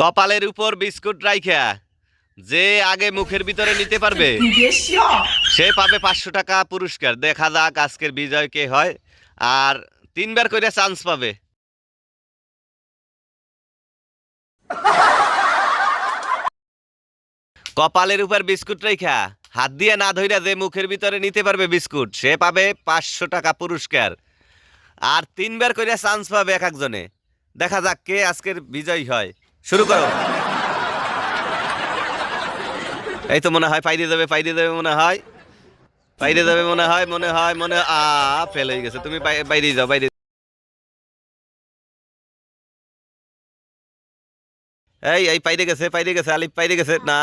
কপালের উপর বিস্কুট রাইখা। যে আগে মুখের ভিতরে নিতে পারবে, সে পাবে পাঁচশো টাকা পুরস্কার। দেখা যাক আজকের বিজয় কে হয়, আর তিনবার করে চান্স পাবে। কপালের উপর বিস্কুট রেখা হাত দিয়ে না ধইরা যে মুখের ভিতরে নিতে পারবে বিস্কুট, সে পাবে পাঁচশো টাকা পুরস্কার। আর তিনবার করে চান্স পাবে এক একজনে। দেখা যাক কে আজকের বিজয়ী হয়। শুরু করো। এই তো মনে হয় পাই দিয়ে যাবে দিয়ে যাবে মনে হয়। পাই দিয়ে যাবে মনে হয় মনে হয়, মনে আ ফেল হয়ে গেছে। তুমি পাই বাইরে যাও বাইরে এই এই পাইরে গেছে পাইরে গেছে, আলিফ পাইরে গেছে। না।